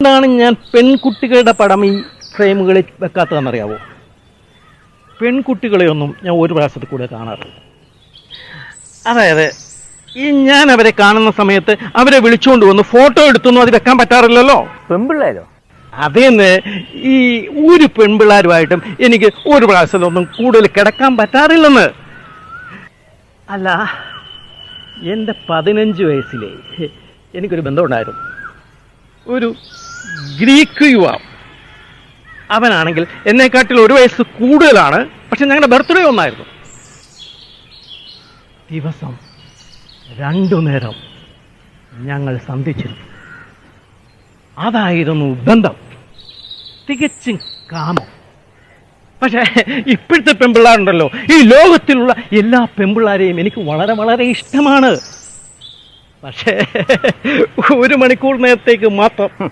എന്താണ് ഞാൻ പെൺകുട്ടികളുടെ പടം ഈ ഫ്രെയിമുകളിൽ വെക്കാത്തതെന്നറിയാവോ? പെൺകുട്ടികളെയൊന്നും ഞാൻ ഒരു പ്രാവശ്യത്തിൽ കൂടെ കാണാറില്ല. അതായത് ഈ ഞാൻ അവരെ കാണുന്ന സമയത്ത് അവരെ വിളിച്ചുകൊണ്ട് വന്ന് ഫോട്ടോ എടുത്തൊന്നും അത് വെക്കാൻ പറ്റാറില്ലല്ലോ? പെൺപിള്ളേരോ? അതേന്ന് ഈ ഒരു പെൺപിള്ളേരുമായിട്ടും എനിക്ക് ഒരു പ്രാവശ്യത്തിലൊന്നും കൂടുതൽ കിടക്കാൻ പറ്റാറില്ലെന്ന്. അല്ല എന്റെ പതിനഞ്ച് വയസ്സിലെ എനിക്കൊരു ബന്ധമുണ്ടായിരുന്നു. ഒരു ഗ്രീക്ക് യുവാവ്. അവനാണെങ്കിൽ എന്നെക്കാട്ടിൽ ഒരു വയസ്സ് കൂടുതലാണ്. പക്ഷെ ഞങ്ങളുടെ ബർത്ത്ഡേ ഒന്നായിരുന്നു. ദിവസം രണ്ടു നേരം ഞങ്ങൾ സന്ധിച്ചിരുന്നു. അതായിരുന്നു ബന്ധം. തികച്ചും കാമം. പക്ഷേ ഇപ്പോഴത്തെ പെമ്പിള്ളാരുണ്ടല്ലോ ഈ ലോകത്തിലുള്ള എല്ലാ പെമ്പിള്ളാരെയും എനിക്ക് വളരെ വളരെ ഇഷ്ടമാണ്. പക്ഷേ ഒരു മണിക്കൂർ നേരത്തേക്ക് മാത്രം